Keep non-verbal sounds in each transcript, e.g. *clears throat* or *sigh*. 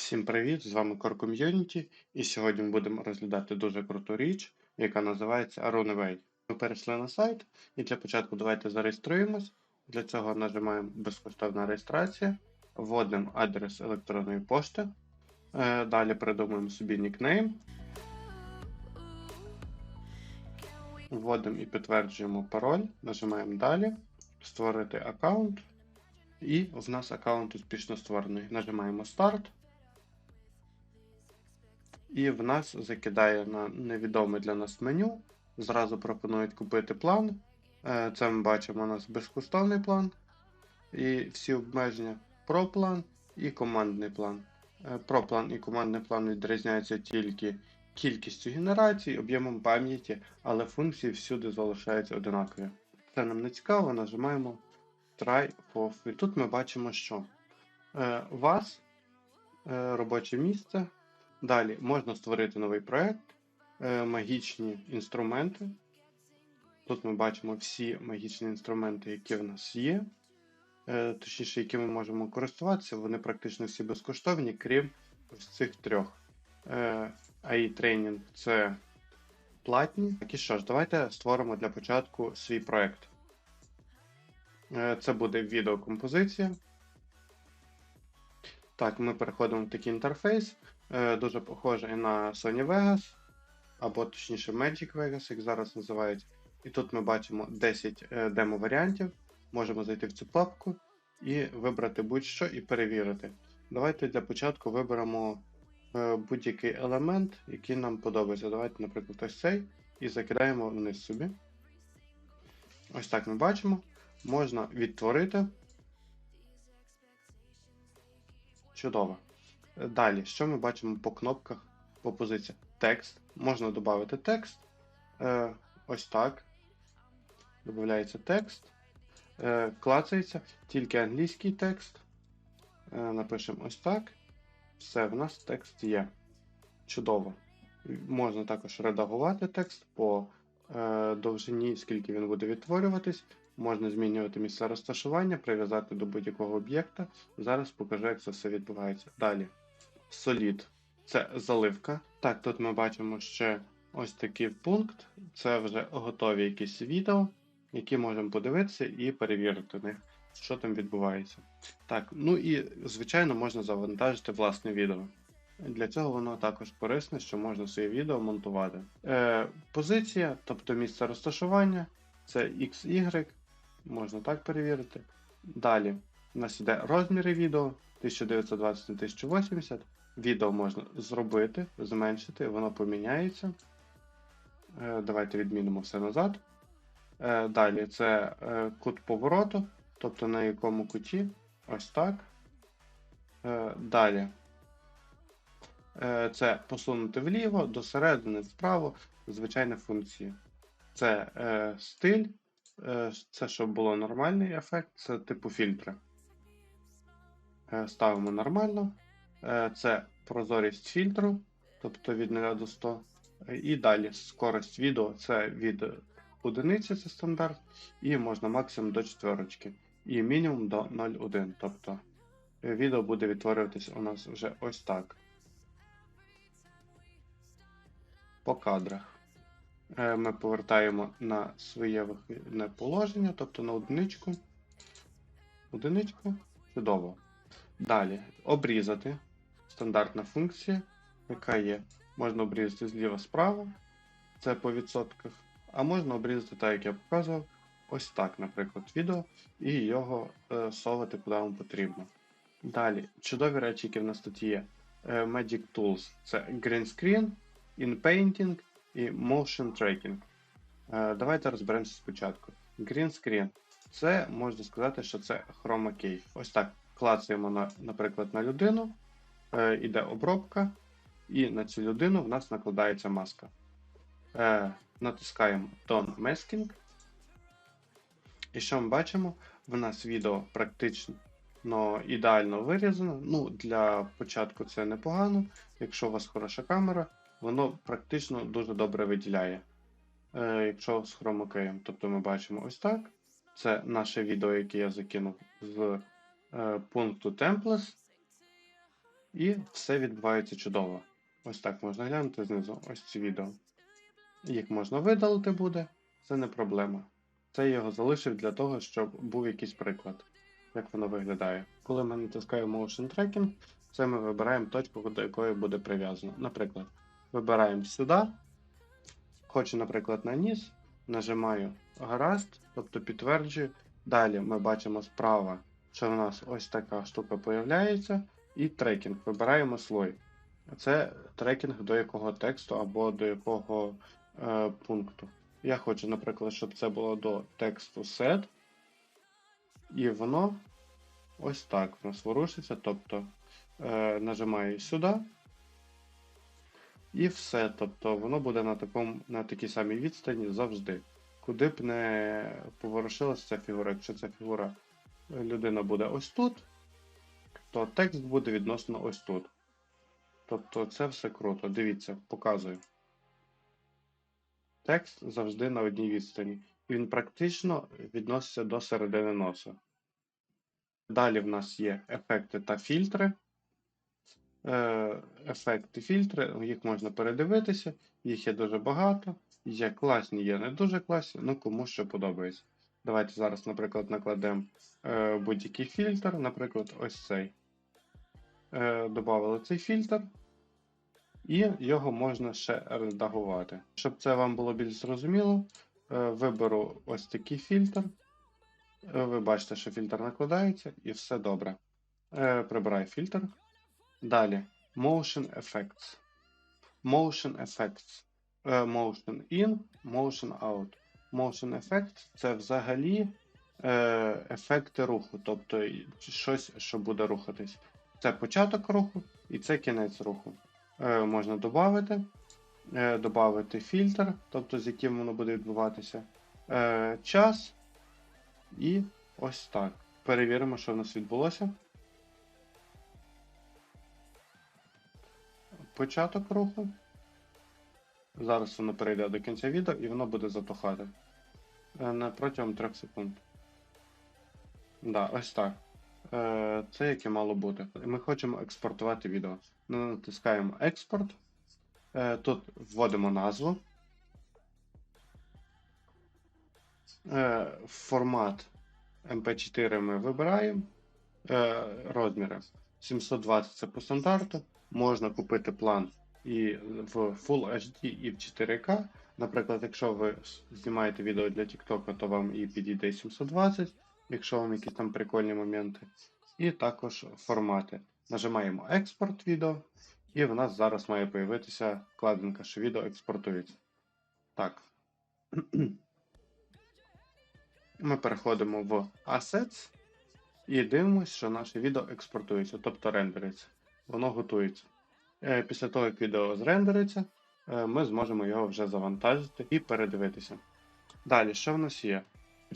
Всім привіт! З вами Core Community, і сьогодні ми будемо розглядати дуже круту річ, яка називається Runaway. Ми перейшли на сайт, і для початку давайте зареєструємось. Для цього нажимаємо безкоштовна реєстрація, вводимо адрес електронної пошти, Е, далі придумуємо собі нікнейм, вводимо і підтверджуємо пароль, нажимаємо далі, створити аккаунт. І в нас аккаунт успішно створений. Нажимаємо старт. І в нас закидає на невідоме для нас меню. Зразу пропонують купити план. Е, Це ми бачимо у нас безкоштовний план. І всі обмеження про план і командний план. Е, Про план і командний план відрізняються тільки кількістю генерацій, об'ємом пам'яті, але функції всюди залишаються одинакові. Це нам не цікаво, нажимаємо Try for free. Тут ми бачимо, що е, вас е, робоче місце. Далі можна створити новий проект, е, магічні інструменти. Тут ми бачимо всі магічні інструменти, які в нас є. Е, точніше, які ми можемо користуватися. Вони практично всі безкоштовні, крім ось цих трьох. Е, AI Training це платні. Так і що ж, давайте створимо для початку свій проект. Це буде відеокомпозиція. Так, ми переходимо в такий інтерфейс, е, дуже похожий на Sony Vegas, або точніше Magic Vegas, як зараз називають. І тут ми бачимо 10 е, демо-варіантів. Можемо зайти в цю папку і вибрати будь-що і перевірити. Давайте для початку виберемо е, будь-який елемент, який нам подобається. Давайте, наприклад, ось цей, і закидаємо вниз собі. Ось так ми бачимо. Можна відтворити. Чудово. Далі, що ми бачимо по кнопках по позиціях? Текст. Можна додати текст. Е, ось так. Додається текст. Е, клацається тільки англійський текст. Е, напишемо ось так. Все, в нас текст є. Чудово. Можна також редагувати текст по е, довжині, скільки він буде відтворюватись. Можна змінювати місце розташування, прив'язати до будь-якого об'єкта. Зараз покажу, як це все відбувається. Далі. Solid. Це заливка. Так, тут ми бачимо ще ось такий пункт. Це вже готові якісь відео, які можемо подивитися і перевірити них, що там відбувається. Так, ну і звичайно можна завантажити власне відео. Для цього воно також корисне, що можна своє відео монтувати. Е, Позиція, тобто місце розташування, це XY, можна так перевірити. Далі у нас йде розміри відео 1920 на 1080. Відео можна зробити, зменшити, воно поміняється. Е, Давайте відмінимо все назад. Е, Далі це е, кут повороту, тобто на якому куті. Ось так. Далі. Це посунути вліво, до середини, вправо, звичайні функції. Це стиль, це щоб було нормальний ефект, це типу фільтри. Ставимо нормально. Е, це прозорість фільтру, тобто від 0 до 100. Е, І далі скорость відео це від одиниці, це стандарт, і можна максимум до четверочки. І мінімум до 0,1. Тобто е, відео буде відтворюватися у нас вже ось так. По кадрах. Ми повертаємо на своє вихідне положення, тобто на одиничку. Одиничку. Чудово. Далі обрізати. Стандартна функція, яка є. Можна обрізати зліва справа, це по відсотках. А можна обрізати так, як я показував, ось так, наприклад, відео, і його е, совати куди вам потрібно. Далі, чудові речі, які в нас тут є. Е, Magic Tools це Green Screen, InPainting і Motion Tracking. Е, давайте розберемося спочатку. Green Screen. Це можна сказати, що це Key. Ось так. Клацаємо, на, наприклад, на людину, е, іде обробка, і на цю людину в нас накладається маска. Е, натискаємо Tone Masking. І що ми бачимо? В нас відео практично ідеально вирізано. Ну, Для початку це непогано. Якщо у вас хороша камера, воно практично дуже добре виділяє. Е, якщо з хромокеєм. Тобто ми бачимо ось так. Це наше відео, яке я закинув з е, пункту Templates. І все відбувається чудово. Ось так можна глянути знизу. Ось ці відео. Їх можна видалити буде, це не проблема. Це я його залишив для того, щоб був якийсь приклад, як воно виглядає. Коли ми натискаємо Motion Tracking, це ми вибираємо точку, до якої буде прив'язано. Наприклад, вибираємо сюди, хочу, наприклад, на ніс, нажимаю гаразд, тобто підтверджую. Далі ми бачимо справа, що в нас ось така штука появляється, і трекінг. Вибираємо слой. Це трекінг до якого тексту або до якого е, пункту. Я хочу, наприклад, щоб це було до тексту set. І воно ось так в нас ворушиться. Тобто е, нажимаю сюди. І все. Тобто воно буде на, такому, на такій самій відстані завжди. Куди б не поворушилася ця фігура. Якщо ця фігура е, людина буде ось тут, то текст буде відносно ось тут. Тобто це все круто. Дивіться, показую. Текст завжди на одній відстані. Він практично відноситься до середини носа. Далі в нас є ефекти та фільтри. Е, Ефекти, фільтри, їх можна передивитися, їх є дуже багато. Є класні, є не дуже класні, ну кому що подобається. Давайте зараз, наприклад, накладемо е, будь-який фільтр, наприклад, ось цей. Е, Добавили цей фільтр, і його можна ще редагувати. Щоб це вам було більш зрозуміло, е, виберу ось такий фільтр. Е, Ви бачите, що фільтр накладається, і все добре. Прибираю фільтр. Далі Motion Effects. Motion Effects. Motion in, Motion out. Motion Effects це взагалі ефекти руху, тобто щось, що буде рухатись. Це початок руху і це кінець руху. Е, можна додати, е, додати фільтр, тобто з яким воно буде відбуватися. Е, час. І ось так. Перевіримо, що в нас відбулося. Початок руху. Зараз воно перейде до кінця відео і воно буде затухати. Е, протягом 3 секунд. Да, ось так. Е, Це яке мало бути. Ми хочемо експортувати відео. Натискаємо експорт. Е, Тут вводимо назву. Е, Формат MP4 ми вибираємо. Розміри. 720 це по стандарту. Можна купити план і в Full HD і в 4К. Наприклад, якщо ви знімаєте відео для TikTok, то вам і підійде 720, якщо вам якісь там прикольні моменти. І також формати. Нажимаємо експорт відео, і в нас зараз має появитися вкладинка, що відео експортується. Так. *clears throat* Ми переходимо в Assets і дивимося, що наше відео експортується, тобто рендериться. Воно готується. Е, Після того, як відео зрендериться, е, ми зможемо його вже завантажити і передивитися. Далі, що в нас є?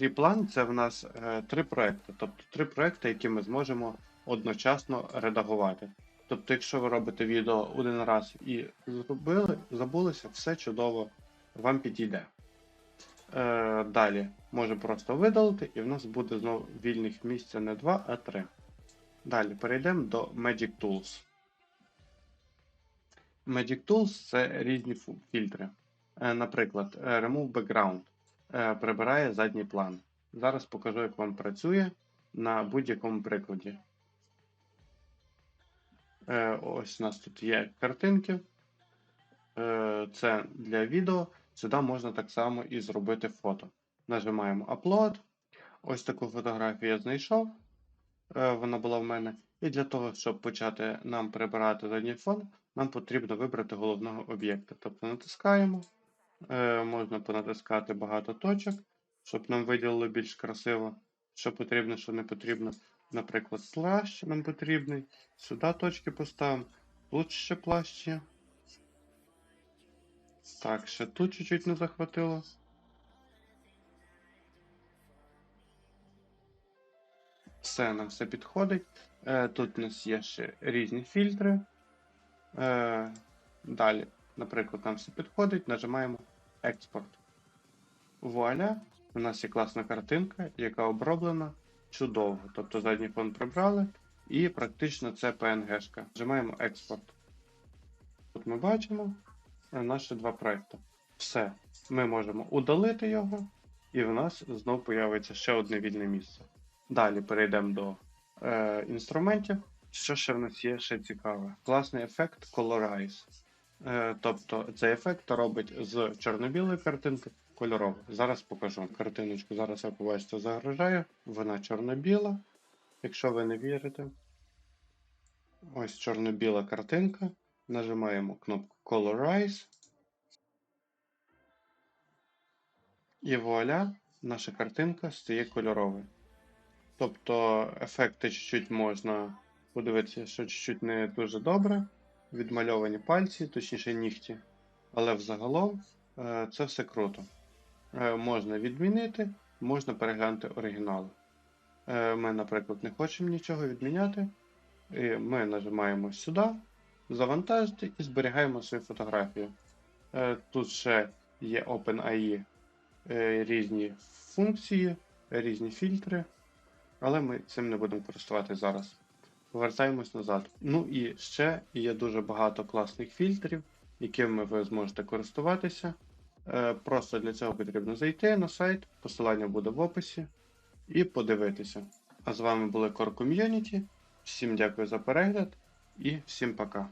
Реплан це в нас е, три проекти, тобто три проекти, які ми зможемо одночасно редагувати. Тобто, якщо ви робите відео один раз і зробили, забулися, все чудово вам підійде. Е, далі можемо просто видалити, і в нас буде знову вільних місця не 2, а 3. Далі перейдемо до Magic Tools. Magic Tools це різні фільтри. Е, Наприклад, е, Remove Background прибирає задній план. Зараз покажу, як вам працює на будь-якому прикладі. Е, Ось у нас тут є картинки. Е, Це для відео. Сюди можна так само і зробити фото. Нажимаємо Upload. Ось таку фотографію я знайшов. Е, Вона була в мене. І для того, щоб почати нам прибирати задній фон, нам потрібно вибрати головного об'єкта. Тобто натискаємо. Е, Можна понатискати багато точок, щоб нам виділили більш красиво, що потрібно, що не потрібно. Наприклад, плащ нам потрібний. Сюди точки поставимо. Тут ще плащ є. Так, ще тут чуть-чуть не захватило. Все, нам все підходить. Е, тут у нас є ще різні фільтри. Е, далі, наприклад, нам все підходить, нажимаємо експорт. Вуаля! У нас є класна картинка, яка оброблена чудово. Тобто задній фон прибрали, і практично це PNG-шка. Нажимаємо експорт. Тут ми бачимо е, наші два проекти. Все. Ми можемо удалити його, і в нас знов появиться ще одне вільне місце. Далі перейдемо до е, інструментів. Що ще в нас є ще цікаве? Класний ефект Colorize. Е, тобто цей ефект робить з чорно-білої картинки кольорову. Зараз покажу картиночку. Зараз я побачите загружаю. Вона чорно-біла. Якщо ви не вірите. Ось чорно-біла картинка. Нажимаємо кнопку Colorize. І вуаля, наша картинка стає кольоровою. Тобто ефекти чуть-чуть можна подивитися, що чуть-чуть не дуже добре. Відмальовані пальці, точніше нігті. Але взагалом е, це все круто. Е, Можна відмінити, можна переглянути оригінал. Е, Ми, наприклад, не хочемо нічого відміняти. І ми нажимаємо сюди, завантажити і зберігаємо свою фотографію. Тут ще є OpenAI різні функції, різні фільтри, але ми цим не будемо користуватися зараз. Повертаємось назад. Ну і ще є дуже багато класних фільтрів, якими ви зможете користуватися. Е, Просто для цього потрібно зайти на сайт, посилання буде в описі, і подивитися. А з вами були Core Community. Всім дякую за перегляд і всім пока.